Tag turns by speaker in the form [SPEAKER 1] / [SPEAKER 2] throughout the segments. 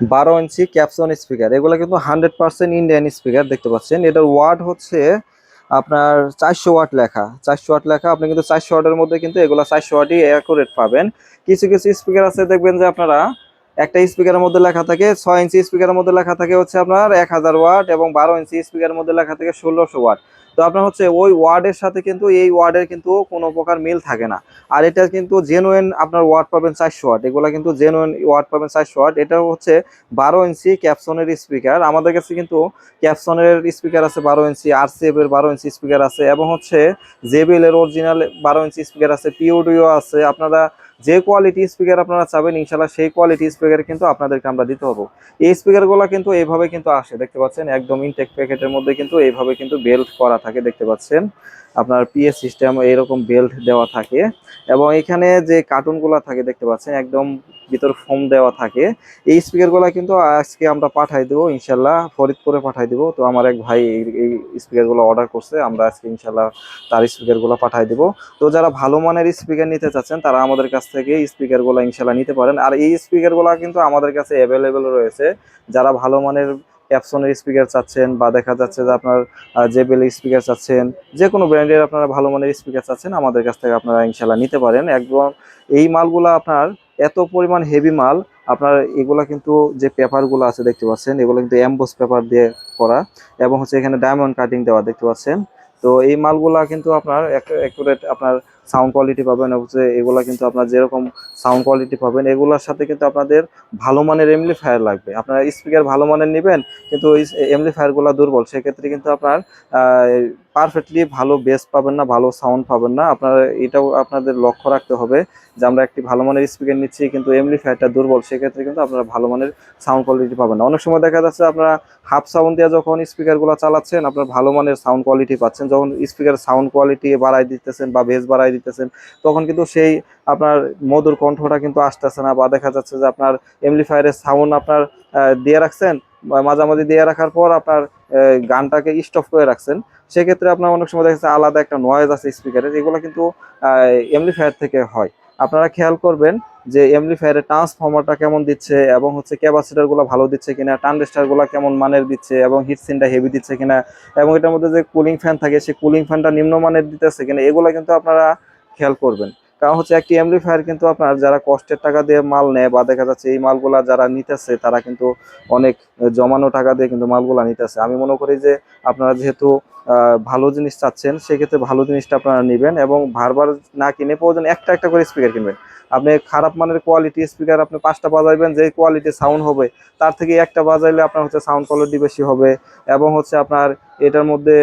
[SPEAKER 1] বারো ইঞ্চি ক্যাপসন স্পিকার। এগুলো কিন্তু হান্ড্রেড পার্সেন্ট ইন্ডিয়ান স্পিকার দেখতে পাচ্ছেন। এটার ওয়াট হচ্ছে আপনার চারশো ওয়াট লেখা। চারশো ওয়াট লেখা, আপনি কিন্তু চারশো ওয়াটের মধ্যে কিন্তু এগুলো চারশো ওয়াটই অ্যাকুরেট পাবেন। কিছু কিছু স্পিকার আছে, দেখবেন যে আপনারা একটা স্পিকারের মধ্যে লেখা থাকে, ছয় ইঞ্চি স্পিকারের মধ্যে লেখা থাকে হচ্ছে আপনার এক হাজার ওয়াট এবং বারো ইঞ্চি স্পিকারের মধ্যে লেখা থাকে ষোলোশো ওয়াট। তো আপনার হচ্ছে ওই ওয়ার্ডের সাথে কিন্তু এই ওয়ার্ডের কিন্তু কোনো প্রকার মিল থাকে না। আর এটা কিন্তু জেনুইন আপনার ওয়ার্ড পাবেন চারশো ওয়াট এগুলো কিন্তু জেনুইন ওয়ার্ড পাবেন চারশো ওয়াট এটা হচ্ছে বারো ইঞ্চি ক্যাপসনের স্পিকার। আমাদের কাছে কিন্তু ক্যাপসনের স্পিকার আছে বারো ইঞ্চি আর এর বারো ইঞ্চি স্পিকার আছে এবং হচ্ছে জেবিএল এর অরিজিনাল বারো ইঞ্চি স্পিকার আছে, পিওডিও আছে। আপনারা যে কোয়ালিটি স্পিকার আপনারা চাবেন, ইনশাল্লাহ সেই কোয়ালিটি স্পিকার কিন্তু আপনাদেরকে আমরা দিতে হব এই স্পিকারগুলো কিন্তু এইভাবে কিন্তু আসে, দেখতে পাচ্ছেন? একদম ইনটেক প্যাকেটের মধ্যে কিন্তু এইভাবে কিন্তু বেল্ট করা থাকে, দেখতে পাচ্ছেন? আপনার পিএস সিস্টেম এইরকম বেল্ট দেওয়া থাকে এবং এখানে যে কার্টুনগুলো থাকে, দেখতে পাচ্ছেন? একদম ভিতর ফোম দেওয়া থাকে। এই স্পিকারগুলো কিন্তু আজকে আমরা পাঠাই দেবো, ইনশাল্লাহ ফরিদপুরে পাঠাই দেবো। তো আমার এক ভাই এই- স্পিকারগুলো অর্ডার করছে, আমরা আজকে ইনশাল্লাহ তার স্পিকারগুলো পাঠাই দেবো। তো যারা ভালো মানের স্পিকার নিতে চাচ্ছেন, তারা আমাদের কাছ থেকে স্পিকারগুলো ইনশাল্লাহ নিতে পারেন। আর এই স্পিকারগুলো কিন্তু আমাদের কাছে অ্যাভেলেবেল রয়েছে। যারা ভালো মানের অ্যাপসনের স্পিকার চাচ্ছেন বা দেখা যাচ্ছে যে আপনার জেবেল স্পিকার চাচ্ছেন যে কোনো ব্র্যান্ডের আপনারা ভালো মানের স্পিকার চাচ্ছেন, আমাদের কাছ থেকে আপনারা ইনশাল্লাহ নিতে পারেন। একদম এই মালগুলো আপনার এত পরিমাণ হেভি মাল, আপনার এগুলা কিন্তু যে পেপারগুলো আছে দেখতে পাচ্ছেন, এগুলো কিন্তু অ্যাম্বোস পেপার দিয়ে করা এবং হচ্ছে এখানে ডায়মন্ড কাটিং দেওয়া দেখতে পাচ্ছেন। তো এই মালগুলা কিন্তু আপনার অ্যাকুরেট আপনার সাউন্ড কোয়ালিটি পাবেন হচ্ছে এগুলা কিন্তু আপনার যেরকম সাউন্ড কোয়ালিটি পাবেন, এগুলোর সাথে কিন্তু আপনাদের ভালো মানের এমপ্লিফায়ার লাগবে। আপনারা স্পিকার ভালো মানের নেবেন, কিন্তু ওই এমপ্লিফায়ারগুলো দুর্বল, সেক্ষেত্রে কিন্তু আপনার পারফেক্টলি ভালো বেস পাবেন না, ভালো সাউন্ড পাবেন না। আপনার এটাও আপনাদের লক্ষ্য রাখতে হবে যে আমরা একটি ভালো মানের স্পিকার নিচ্ছি, কিন্তু এমপ্লিফায়ারটা দুর্বল, সেক্ষেত্রে কিন্তু আপনারা ভালো মানের সাউন্ড কোয়ালিটি পাবেন না। অনেক সময় দেখা যাচ্ছে আপনারা হাফ সাউন্ড দিয়ে যখন স্পিকারগুলো চালাচ্ছেন, আপনার ভালো মানের সাউন্ড কোয়ালিটি পাচ্ছেন। যখন স্পিকার সাউন্ড কোয়ালিটি বাড়াই দিতেছেন বা বেস বাড়াই দিতেছেন, তখন কিন্তু সেই আপনার মধুর কণ্ঠটা কিন্তু আসতেছে না বা দেখা যাচ্ছে যে আপনার এমপ্লিফায়ারের সাউন্ড আপনার দিয়ে রাখছেন মাঝামাঝি দিয়ে রাখার পর আপনার গানটাকে স্টপ করে রাখছেন। সেক্ষেত্রে আপনার অনেক সময় দেখা যাচ্ছে আলাদা একটা নয়েজ আছে স্পিকারের এগুলো কিন্তু এমপ্লিফায়ার থেকে হয়। আপনারা খেয়াল করবেন যে এমপ্লিফায়ারের ট্রান্সফর্মারটা কেমন দিচ্ছে এবং হচ্ছে ক্যাপাসিটারগুলো ভালো দিচ্ছে কিনা ট্রানজিস্টারগুলো কেমন মানের দিচ্ছে এবং হিটসিনটা হেভি দিচ্ছে কিনা এবং এটার মধ্যে যে কুলিং ফ্যান থাকে, সেই কুলিং ফ্যানটা নিম্ন মানের দিতেছে কিনা, এগুলো কিন্তু আপনারা খেয়াল করবেন। কারণ হচ্ছে একটি এমপ্লিফায়ার কিন্তু আপনার যারা কষ্টের টাকা দিয়ে মাল নেয় বা দেখা যাচ্ছে এই মালগুলা যারা নিতেছে, তারা কিন্তু অনেক জমানো টাকা দিয়ে কিন্তু মালগুলা নিতেছে। আমি মনে করি যে আপনারা যেহেতু ভালো জিনিস চাচ্ছেন, সেক্ষেত্রে ভালো জিনিসটা আপনারা নেবেন এবং বারবার না কিনে প্রয়োজন একটা একটা করে স্পিকার কিনবেন। আপনি খারাপ মানের কোয়ালিটি স্পিকার আপনি পাঁচটা বাজাইবেন যে কোয়ালিটি সাউন্ড হবে, তার থেকে একটা বাজাইলে আপনার হচ্ছে সাউন্ড কোয়ালিটি বেশি হবে এবং হচ্ছে আপনার এটার মধ্যে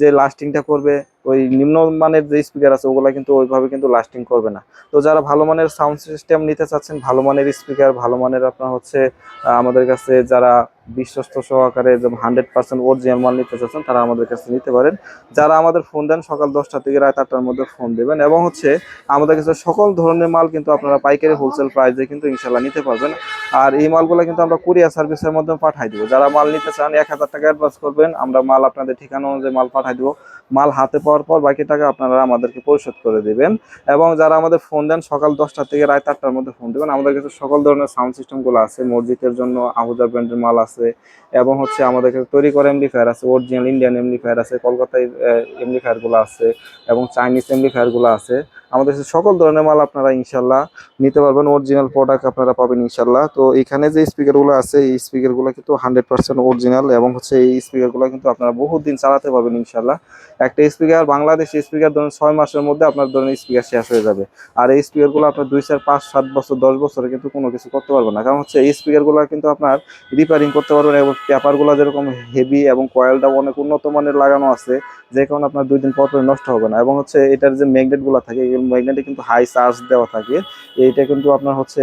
[SPEAKER 1] যে লাস্টিংটা করবে ওই নিম্নমানের যে স্পিকার আছে, ওগুলা কিন্তু ওইভাবে কিন্তু লাস্টিং করবে না। তো যারা ভালো মানের সাউন্ড সিস্টেম নিতে চাচ্ছেন, ভালো মানের স্পিকার ভালো মানের আপনার হচ্ছে আমাদের কাছে যারা বিশ্বস্ত সহকারে হান্ড্রেড পার্সেন্ট অরিজিনাল মাল নিতে চাচ্ছেন, তারা আমাদের কাছে নিতে পারেন। যারা আমাদের ফোন দেন, সকাল দশটা থেকে রাত আটটার মধ্যে ফোন দেবেন এবং হচ্ছে আমাদের কাছে সকল ধরনের মাল কিন্তু আপনারা পাইকারি হোলসেল প্রাইসে কিন্তু ইনশাল্লাহ নিতে পারবেন। আর এই মালগুলো কিন্তু আমরা কুরিয়ার সার্ভিসের মাধ্যমে পাঠাই দেবো। যারা মাল নিতে চান, এক হাজার টাকা অ্যাডভান্স করবেন, আমরা মাল আপনাদের ঠিকানা অনুযায়ী মাল পাঠাই দেবো। মাল হাতে পাওয়ার পর বাকি টাকা আপনারা আমাদেরকে পরিশোধ করে দিবেন। এবং যারা আমাদের ফোন দেন, সকাল দশটা থেকে রায় আটটার মধ্যে ফোন দেবেন। আমাদের কাছে সকল ধরনের সাউন্ড সিস্টেমগুলো আছে। মসজিদের জন্য আহুজা ব্র্যান্ডের মাল আছে। এবং হচ্ছে আমাদের কাছে তৈরি করা ফায়ার আছে অরিজিনাল ইন্ডিয়ান এমপ্লিফায়ার আছে, কলকাতায় এমনি ফায়ারগুলো আছে, এবং চাইনিজ এমপ্লিফায়ার ফায়ারগুলো আছে। আমাদের সকল ধরনের মাল আপনারা ইনশাল্লাহ নিতে পারবেন। অরিজিনাল প্রোডাক্ট আপনারা পাবেন ইনশাল্লাহ তো এখানে যে স্পিকারগুলো আছে, এই স্পিকারগুলো কিন্তু হান্ড্রেড পার্সেন্ট অরিজিনাল এবং হচ্ছে এই স্পিকারগুলো কিন্তু আপনারা বহুদিন চালাতে পারবেন ইনশাল্লাহ একটা স্পিকার বাংলাদেশ স্পিকার ধরুন ছয় মাসের মধ্যে আপনার ধরুন স্পিকার শেষ হয়ে যাবে। আর এই স্পিকারগুলো আপনার দুই, চার, পাঁচ, সাত বছর, দশ বছরে কিন্তু কোনো কিছু করতে পারবেন না। কারণ হচ্ছে এই স্পিকারগুলো কিন্তু আপনার রিপেয়ারিং করতে পারবেন এবং পেপারগুলো যেরকম হেভি এবং কয়েলটা অনেক উন্নত মানের লাগানো আছে যে কারণে আপনার দুই দিন পর নষ্ট হবে না। এবং হচ্ছে এটার যে ম্যাগনেটগুলো থাকে ম্যাগনেটে কিন্তু হাই চার্জ দেওয়া থাকে। এইটা কিন্তু আপনার হচ্ছে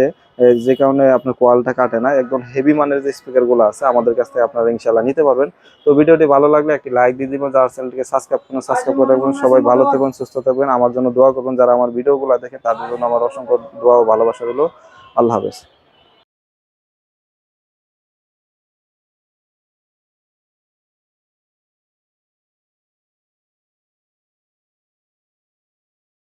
[SPEAKER 1] যে কারণে আপনার কোয়ালটা কাটে না, একদম হেভি মানের যে স্পিকারগুলো আছে, আমাদের কাছ থেকে আপনারা ইনশাল্লাহ নিতে পারবেন। তো ভিডিওটি ভালো লাগলে একটি লাইক দিয়ে দিবেন, যারা চ্যানেলটিকে সাবস্ক্রাইব করুন সাবস্ক্রাইব করে রাখবেন, সবাই ভালো থাকবেন, সুস্থ থাকবেন। আমার জন্য দোয়া করবেন, যারা আমার ভিডিওগুলো দেখে, তাদের জন্য আমার অসংখ্য দোয়া ও ভালোবাসা রইল। আল্লাহ হাফেজ।